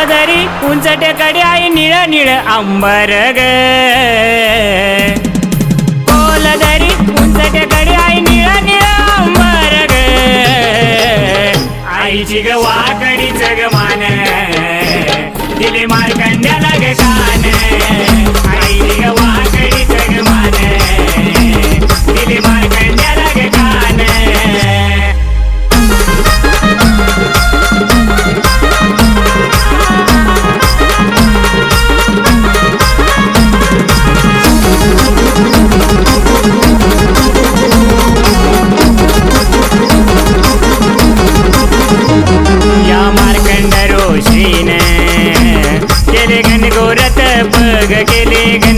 उंचटेकडे आई निळ निळ अंबर ग. दरी उंच टेकडी आई निळ निळ अंबर ग. आईची ग वाकडीच ग मान दिली मार्कंड्याला ग कान.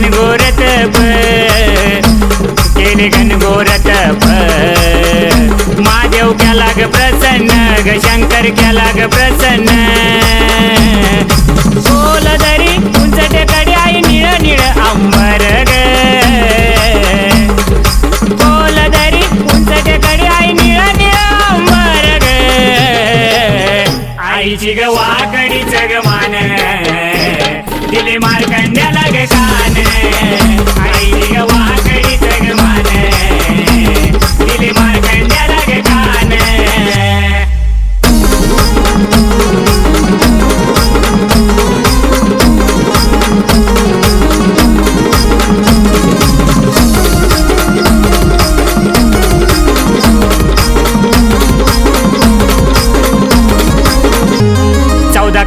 घनघोरत ब केले घनघोरत ब महादेव केला ग प्रसन्न ग शंकर केला ग प्रसन्न. सोलदरी उंचटेकडे आई निळ निळ अंबर ग. कोलदरी उंचटेकडे आई निळ निळ अंबर ग. आईची ग वाकडीच ग मान दिले मार्कंड्याला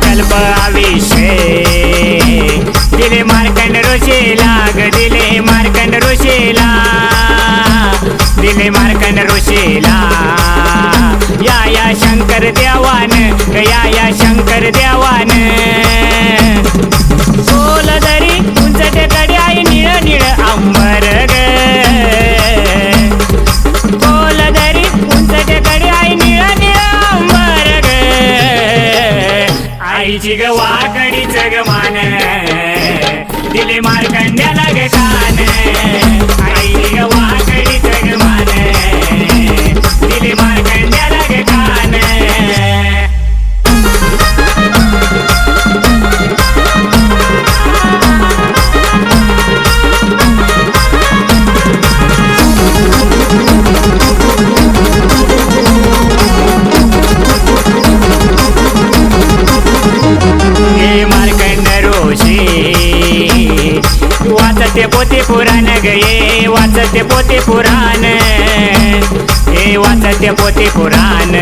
कल्प आविषे दिले मार्कंड ऋषीला ग दिले मार्कंड ऋषीला. दिले मार्कंड ऋषीला. या या शंकर देवान या या शंकर देवान. सोलदरी उंचटेकडे आई निळ निळ अंबर ग. कोलदरी उंचटेकडे आई निळ निळ अंबर ग. आईची ग वाकडीच ग मान दिले मार्कंड्याला ग पुराण ग वाचते पोते पुराण. हे वाचते पोते पुराण.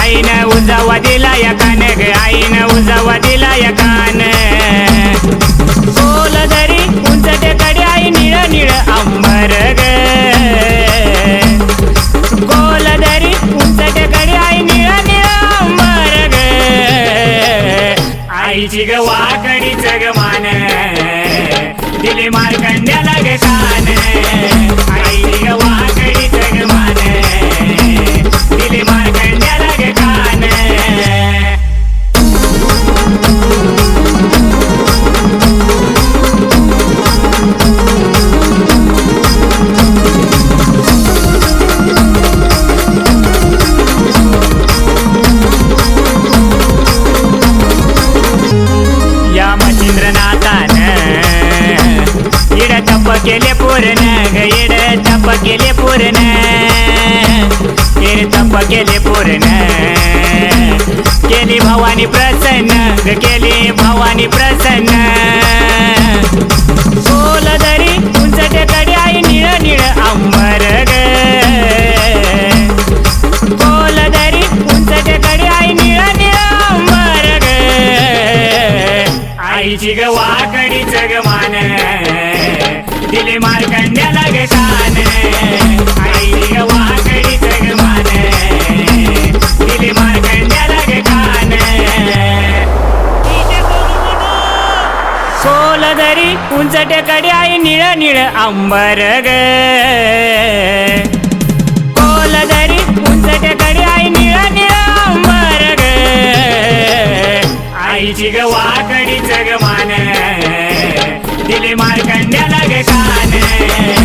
आईनं उजावा दिला या कान ग आईनं उजावा दिला या कान. ते उंचटेकडे आई निळ निळ अंबर ग. कोलदरी उंचटेकडे आई निळ निळ अंबर ग. आईची ग केले पूर्ण. इड तप केले पूर्ण. केली भवानी प्रसन्न ग केली भवानी प्रसन्न. सोलदरी उंचटेकडे आई निळ निळ अंबर ग. कोलदरी उंचटेकडे आई निळ निळ अंबर ग. आईची ग वाकडीच ग मान दिले मार्कंड्याला ग कान आईची ग वाकडीच ग मान दिले मार्कंड्याला ग कान सोलदरी उंचटेकडे आई निळ निळ अंबर ग कोलदरी उंचटेकडे दिले मार्कंड्याला गे काने.